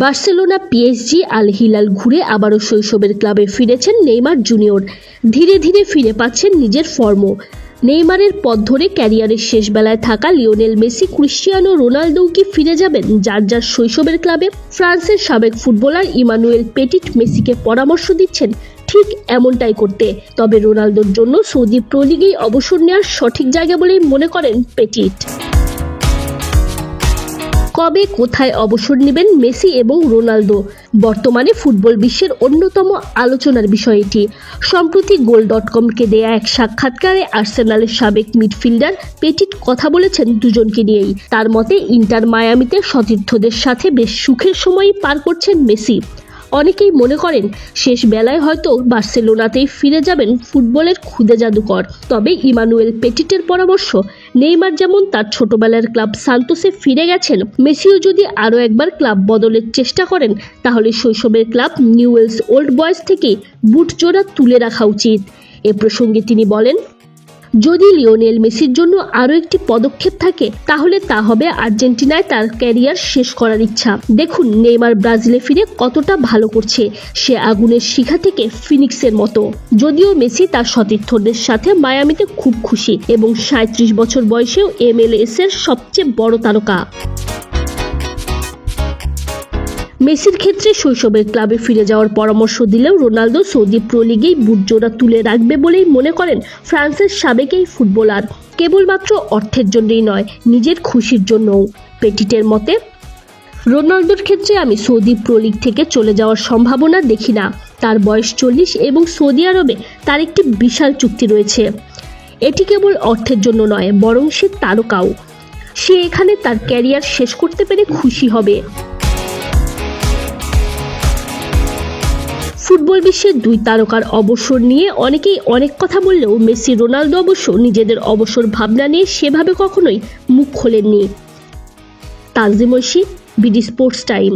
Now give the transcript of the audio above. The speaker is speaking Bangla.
বার্সেলোনা পিএসজি আল হিলাল ঘুরে আবারও শৈশবের ক্লাবে ফিরেছেন নেইমার জুনিয়র। ধীরে ধীরে ফিরে পাচ্ছেন নিজের ফর্ম নেইমারের পথ ধরে ক্যারিয়ারের শেষ বেলায় থাকা লিওনেল মেসি, ক্রিশ্চিয়ানো রোনালদোও কি ফিরে যাবেন? যার যার শৈশবের ক্লাবে, ফ্রান্সের সাবেক ফুটবলার ইমানুয়েল পেটিট মেসিকে পরামর্শ দিচ্ছেন ঠিক এমনটাই করতে। তবে রোনালদোর জন্য সৌদি প্রো লিগেই অবসর নেওয়ার সঠিক জায়গা বলেই মনে করেন পেটিট। কবে কোথায় অবসর নেবেন মেসি এবং রোনালদো? বর্তমানে ফুটবল বিশ্বের অন্যতম আলোচনার বিষয়টি সম্প্রতি গোল ডট কমকে দেয়া এক সাক্ষাৎকারে আর্সেনালের সাবেক মিডফিল্ডার পেটিট কথা বলেছেন দুজনকে নিয়েই। তার মতে, ইন্টার মায়ামিতে সতীর্থদের সাথে বেশ সুখের সময়ই পার করছেন মেসি। অনেকেই মনে করেন শেষ বেলায় হয়তো বার্সেলোনাতেই ফিরে যাবেন ফুটবলের খুদে জাদুকর। তবে ইমানুয়েল পেটিটের পরামর্শ, নেইমার যেমন তার ছোটবেলার ক্লাব সান্তোসে ফিরে গেছেন, মেসিও যদি আরও একবার ক্লাব বদলের চেষ্টা করেন, তাহলে শৈশবের ক্লাব নিউয়েলস ওল্ড বয়েজ থেকে বুট জোড়া তুলে রাখা উচিত। এ প্রসঙ্গে তিনি বলেন যদি লিওনেল মেসির জন্য আরও একটি পদক্ষেপ থাকে, তাহলে তা হবে আর্জেন্টিনায় তার ক্যারিয়ার শেষ করার ইচ্ছা। দেখুন, নেইমার ব্রাজিলে ফিরে কতটা ভালো করছে, সে আগুনের শিখা থেকে ফিনিক্সের মতো। যদিও মেসি তার সতীর্থদের সাথে মায়ামিতে খুব খুশি এবং সাঁত্রিশ বছর বয়সেও এমএলএস এর সবচেয়ে বড় তারকা। মেসির ক্ষেত্রে শৈশবের ক্লাবে ফিরে যাওয়ার পরামর্শ দিলেও রোনালদো সৌদি প্রো লিগেই বুটজোড়া তুলে রাখবে বলেই মনে করেন ফ্রান্সের সাবেক এই ফুটবলার। কেবলমাত্র অর্থের জন্যই নয়, নিজের খুশির জন্যও। পেটিটের মতে, রোনালদোর ক্ষেত্রে আমি সৌদি প্রো লিগ থেকে চলে যাওয়ার সম্ভাবনা দেখি না। তার বয়স চল্লিশ এবং সৌদি আরবে তার একটি বিশাল চুক্তি রয়েছে। এটি কেবল অর্থের জন্য নয়, বরং সে তারকাও। সে এখানে তার ক্যারিয়ার শেষ করতে পেরে খুশি হবে। ফুটবল বিশ্বের দুই তারকার অবসর নিয়ে অনেকেই অনেক কথা বললেও মেসি, রোনালদো অবশ্য নিজেদের অবসর ভাবনা নিয়ে সেভাবে কখনোই মুখ খোলেননি। Tanzim BD sports time.